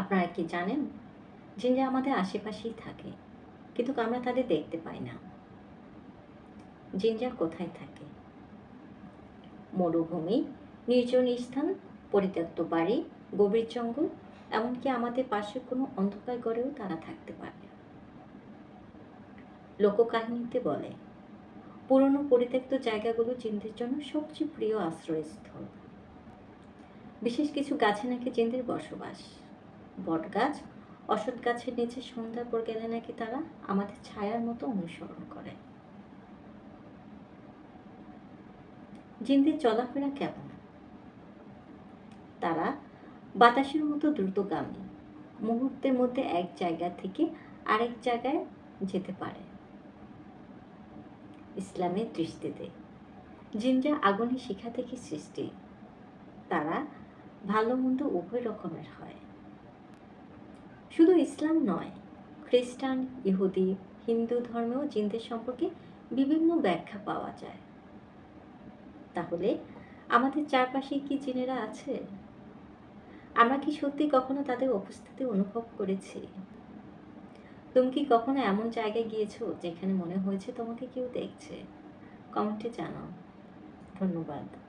আপনারা কি জানেন? জিনরা আমাদের আশেপাশেই থাকে, কিন্তু আমরা তাদের দেখতে পাই না। জিনরা কোথায় থাকে? মরুভূমি, নির্জন স্থান, পরিত্যক্ত বাড়ি, গভীর জঙ্গল, এমনকি আমাদের পাশে কোনো অন্ধকার গড়েও তারা থাকতে পারে। লোককাহিনীতে বলে, পুরনো পরিত্যক্ত জায়গাগুলো জিনদের জন্য সবচেয়ে প্রিয় আশ্রয়স্থল। বিশেষ কিছু গাছে নাকি জিনদের বসবাস। বট গাছ অসৎ গাছের নিচে সন্ধ্যার পর গেলে নাকি তারা আমাদের ছায়ার মতো অনুসরণ করে। জিনদের চলাফেরা কেমন? তারা বাতাসের মতো দ্রুতগামী, মুহূর্তের মধ্যে এক জায়গা থেকে আরেক জায়গায় যেতে পারে। ইসলামের দৃষ্টিতে জিনরা আগুনে শিখা থেকে সৃষ্টি। তারা ভালো মন্দ উভয় রকমের হয়। শুধু ইসলাম নয়, খ্রিস্টান, ইহুদি, হিন্দু ধর্মেও জিনদের সম্পর্কে বিভিন্ন ব্যাখ্যা পাওয়া যায়। তাহলে আমাদের চারপাশে কি জিনেরা আছে? আমরা কি সত্যি কখনো তাদের উপস্থিতি অনুভব করেছি? তুমি কি কখনো এমন জায়গায় গিয়েছো যেখানে মনে হয়েছে তোমাকে কেউ দেখছে? কমেন্টে জানাও। ধন্যবাদ।